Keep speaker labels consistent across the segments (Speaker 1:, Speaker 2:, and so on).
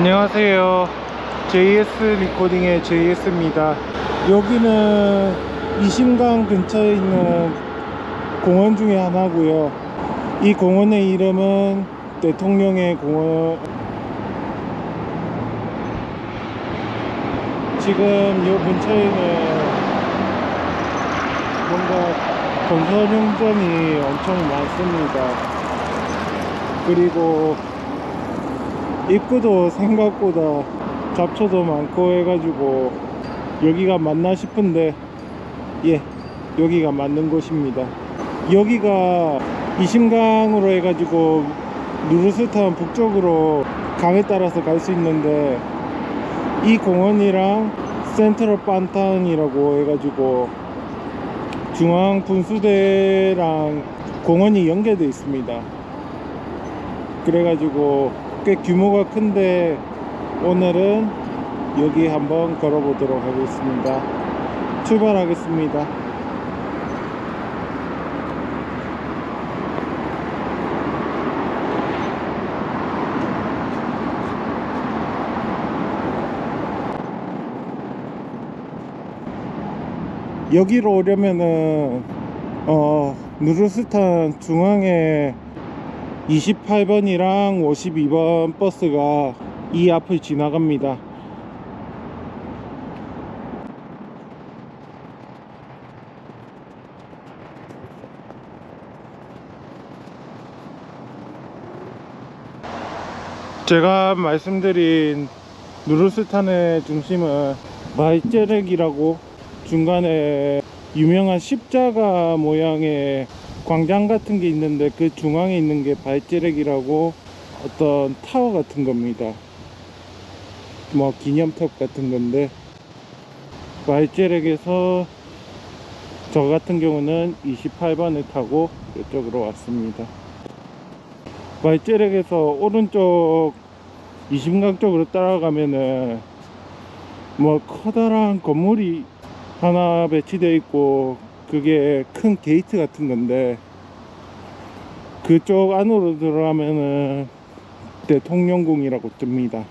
Speaker 1: 안녕하세요. JS 리코딩의 JS입니다. 여기는 이심강 근처에 있는 공원 중에 하나고요. 이 공원의 이름은 대통령의 공원. 지금 이 근처에는 뭔가 건설 현장이 엄청 많습니다. 그리고 입구도 생각보다 잡초도 많고 해가지고 여기가 맞나 싶은데 예 여기가 맞는 곳입니다. 여기가 이심강으로 해가지고 누르스탄 북쪽으로 강에 따라서 갈 수 있는데 이 공원이랑 센트럴 반탄이라고 해가지고 중앙 분수대랑 공원이 연계되어 있습니다. 그래가지고 꽤 규모가 큰데 오늘은 여기 한번 걸어보도록 하겠습니다. 출발하겠습니다. 여기로 오려면은 어 누르스탄 중앙에 28번이랑 52번 버스가 이 앞을 지나갑니다. 제가 말씀드린 누르스탄의 중심은 마이제렉이라고 중간에 유명한 십자가 모양의 광장 같은 게 있는데 그 중앙에 있는 게 발제렉이라고 어떤 타워 같은 겁니다. 뭐 기념탑 같은 건데 발제렉에서 저 같은 경우는 28번을 타고 이쪽으로 왔습니다. 발제렉에서 오른쪽 이심강 쪽으로 따라가면은 뭐 커다란 건물이 하나 배치되어 있고 그게 큰 게이트 같은 건데 그쪽 안으로 들어가면은 대통령궁이라고 뜹니다.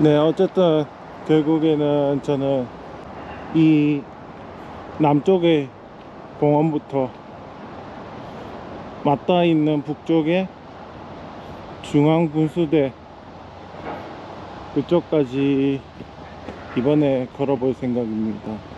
Speaker 1: 네, 어쨌든 결국에는 저는 이 남쪽의 공원부터 맞닿아 있는 북쪽에 중앙분수대 그쪽까지 이번에 걸어볼 생각입니다.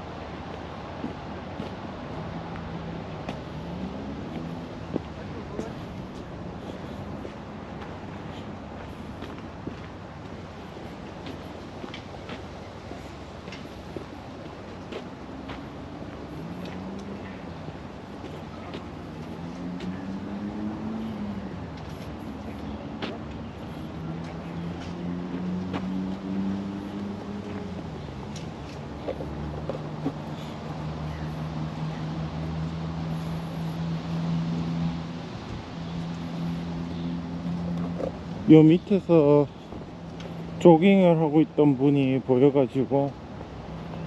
Speaker 1: 요 밑에서 조깅을 하고 있던 분이 보여가지고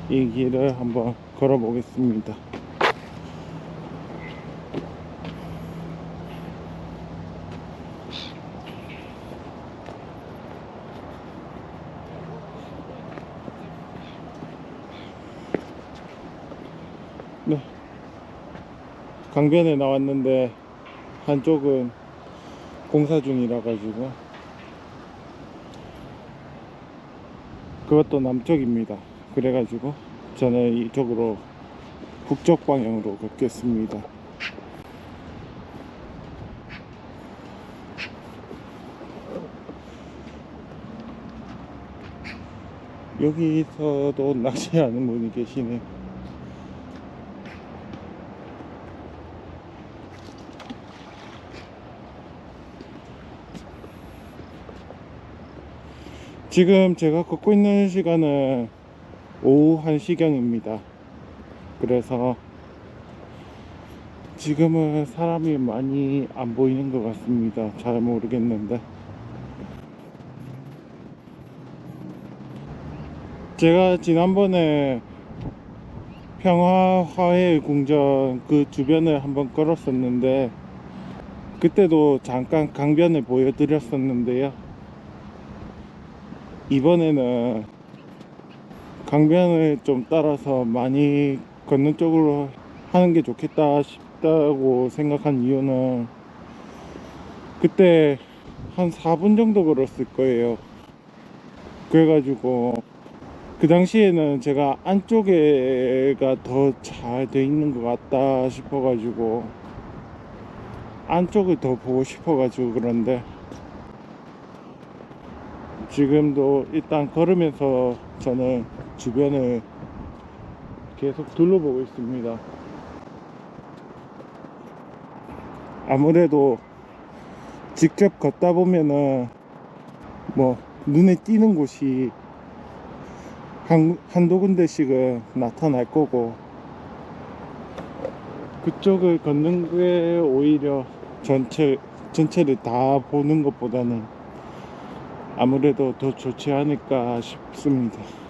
Speaker 1: 이 길을 한번 걸어 보겠습니다. 네. 강변에 나왔는데 한쪽은 공사 중이라 가지고 그것도 남쪽입니다. 그래 가지고 저는 이쪽으로 북쪽 방향으로 걷겠습니다. 여기서도 낚시하는 분이 계시네 지금 제가 걷고 있는 시간은 오후 1시경입니다. 그래서 지금은 사람이 많이 안 보이는 것 같습니다. 잘 모르겠는데. 제가 지난번에 평화화해 궁전 그 주변을 한번 걸었었는데 그때도 잠깐 강변을 보여드렸었는데요. 이번에는 강변을 좀 따라서 많이 걷는 쪽으로 하는 게 좋겠다 싶다고 생각한 이유는 그때 한 4분 정도 걸었을 거예요. 그래가지고 그 당시에는 제가 안쪽에가 더 잘 돼 있는 것 같다 싶어가지고 안쪽을 더 보고 싶어가지고 그런데 지금도 일단 걸으면서 저는 주변을 계속 둘러보고 있습니다. 아무래도 직접 걷다 보면은 뭐 눈에 띄는 곳이 한, 한두 군데씩은 나타날 거고 그쪽을 걷는 게 오히려 전체 전체를 다 보는 것보다는 아무래도 더 좋지 않을까 싶습니다.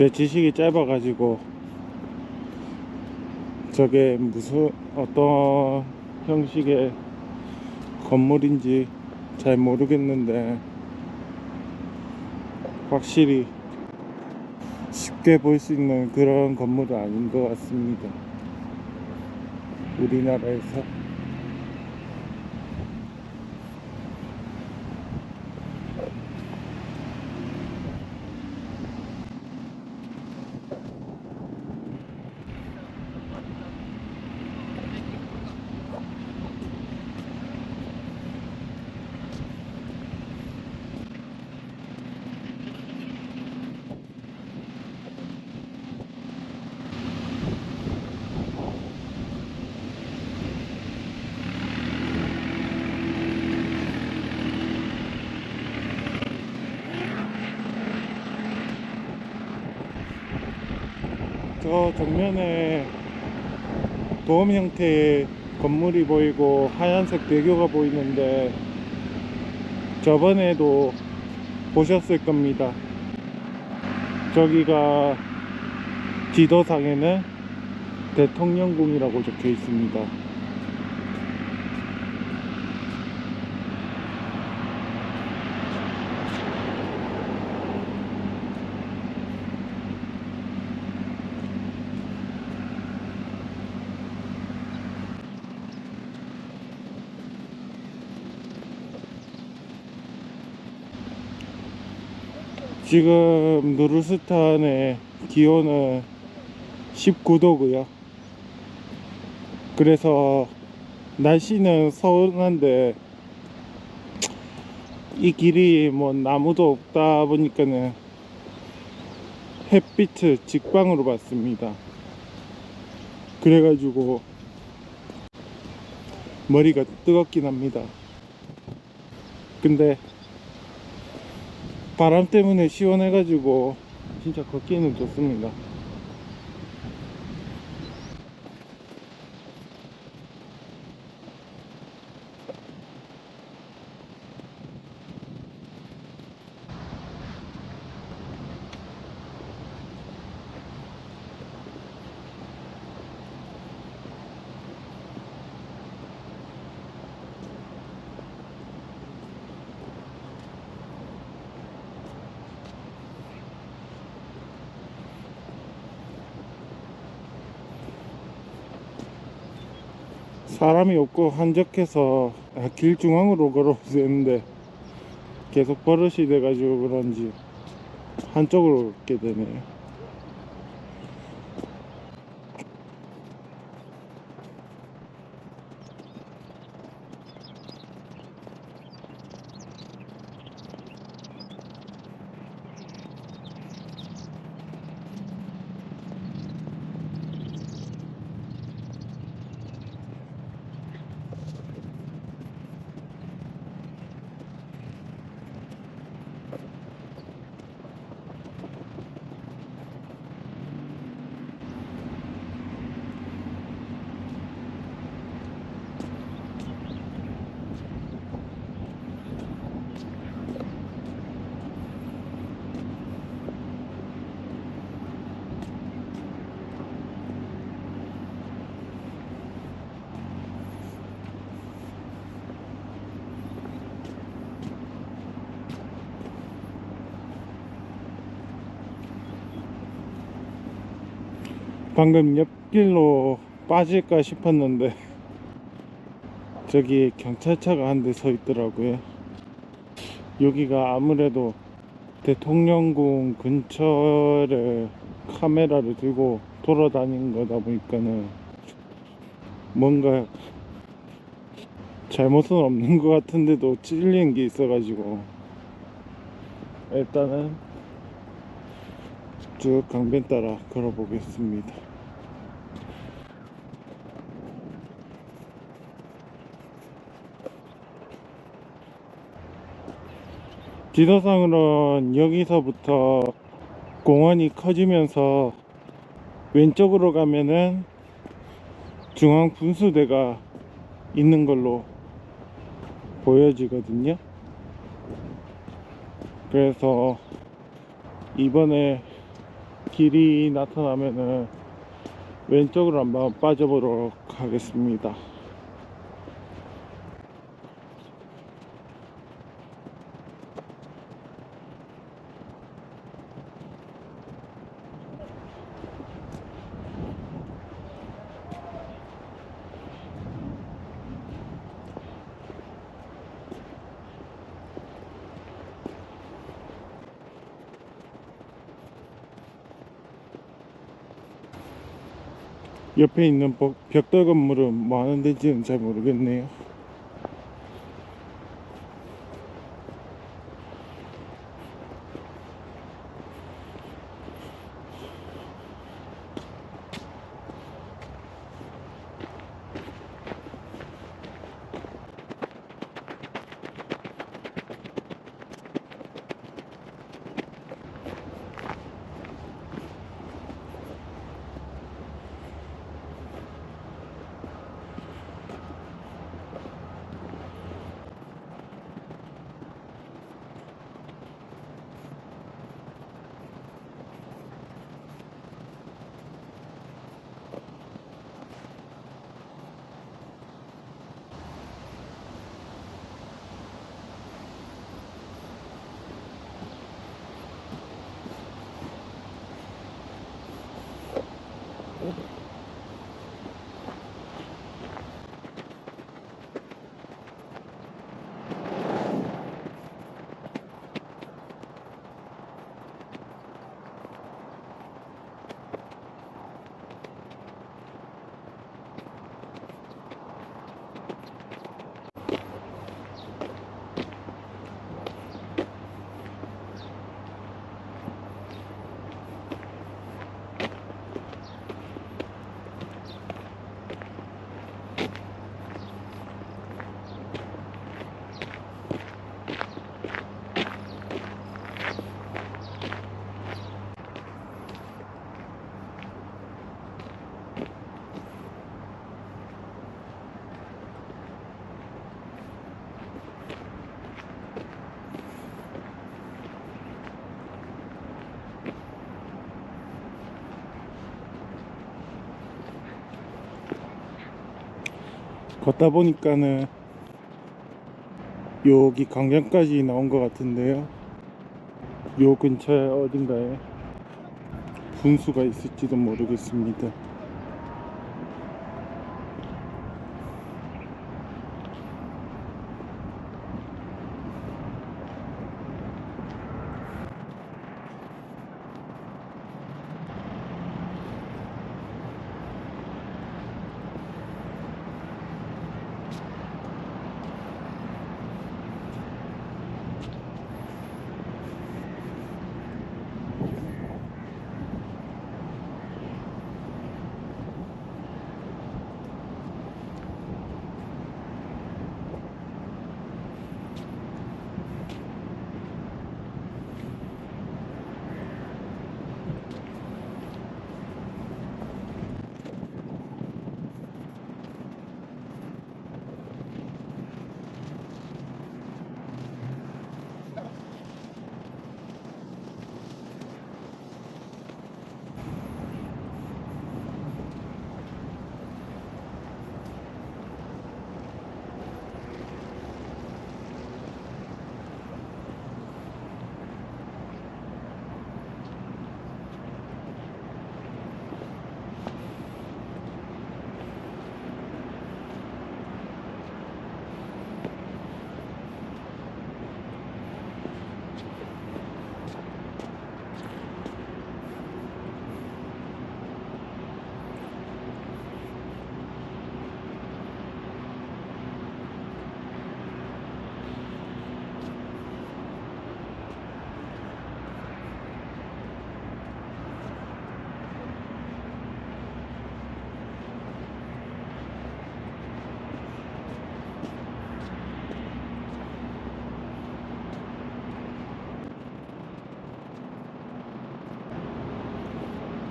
Speaker 1: 제 지식이 짧아가지고 저게 무슨 어떤 형식의 건물인지 잘 모르겠는데 확실히 쉽게 볼 수 있는 그런 건물은 아닌 것 같습니다. 우리나라에서 저 정면에 도움 형태의 건물이 보이고 하얀색 대교가 보이는데 저번에도 보셨을 겁니다. 저기가 지도상에는 대통령궁이라고 적혀 있습니다. 지금 누르스탄의 기온은 19도고요. 그래서 날씨는 서운한데 이 길이 뭐 나무도 없다 보니까는 햇빛을 직방으로 받습니다. 그래가지고 머리가 뜨겁긴 합니다. 근데 바람 때문에 시원해가지고 진짜 걷기에는 좋습니다. 사람이 없고 한적해서 아, 길 중앙으로 걸어도 되는데 계속 버릇이 돼가지고 그런지 한쪽으로 걷게 되네요. 방금 옆길로 빠질까 싶었는데 저기 경찰차가 한 대 서 있더라고요. 여기가 아무래도 대통령궁 근처를 카메라를 들고 돌아다니는 거다 보니까는 뭔가 잘못은 없는 것 같은데도 찔리는 게 있어가지고 일단은 쭉 강변 따라 걸어 보겠습니다. 지도상으로는 여기서부터 공원이 커지면서 왼쪽으로 가면은 중앙 분수대가 있는 걸로 보여지거든요. 그래서 이번에 길이 나타나면은 왼쪽으로 한번 빠져보도록 하겠습니다. 옆에 있는 벽- 벽돌 건물은 뭐 하는 데인지는 잘 모르겠네요. 걷다 보니까는 여기 강변까지 나온 것 같은데요. 요 근처에 어딘가에 분수가 있을지도 모르겠습니다.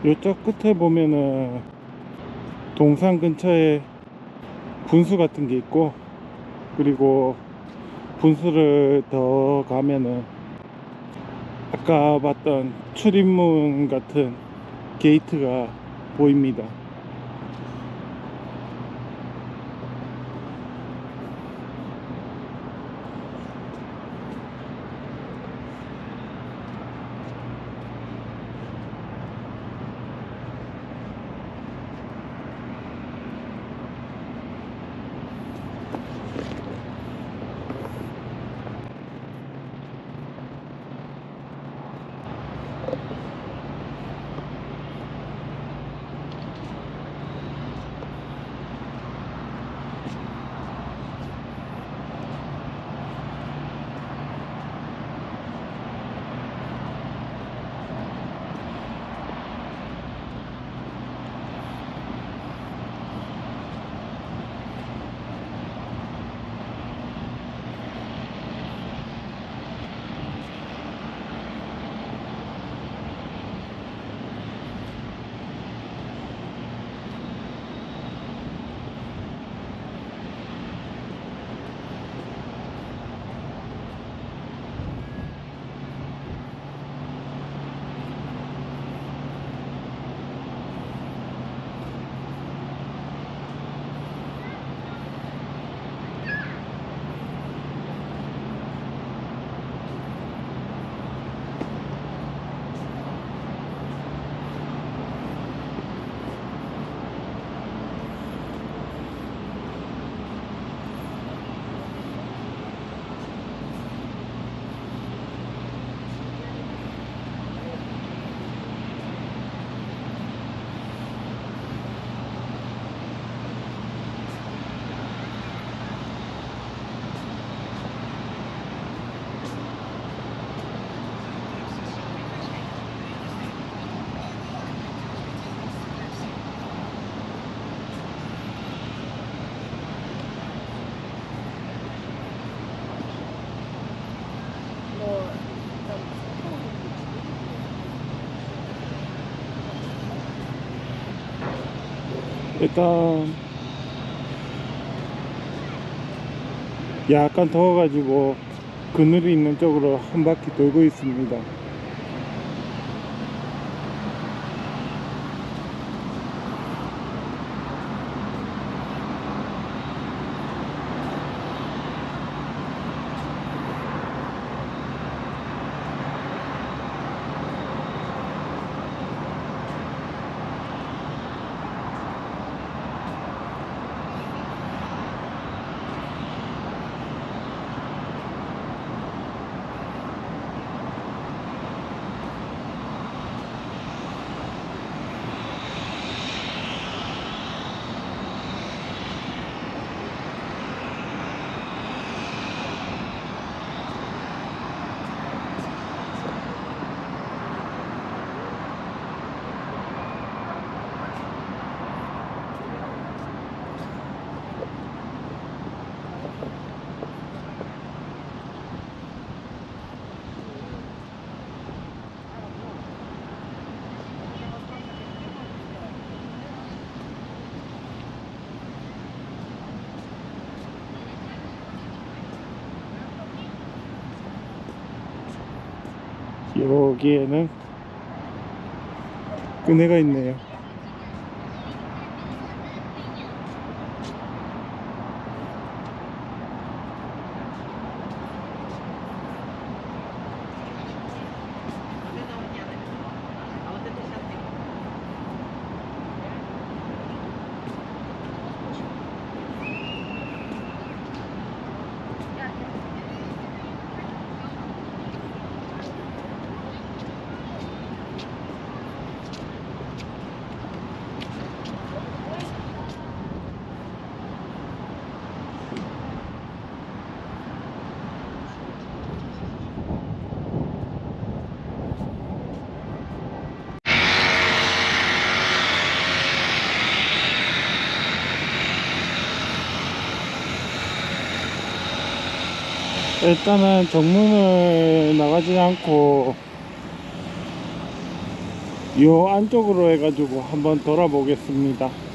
Speaker 1: 요쪽 끝에 보면은 동산 근처에 분수 같은 게 있고 그리고 분수를 더 가면은 아까 봤던 출입문 같은 게이트가 보입니다. 일단 약간 더워가지고 그늘이 있는 쪽으로 한 바퀴 돌고 있습니다. 여기에는 끈해가 있네요. 일단은 정문을 나가지 않고 요 안쪽으로 해가지고 한번 돌아보겠습니다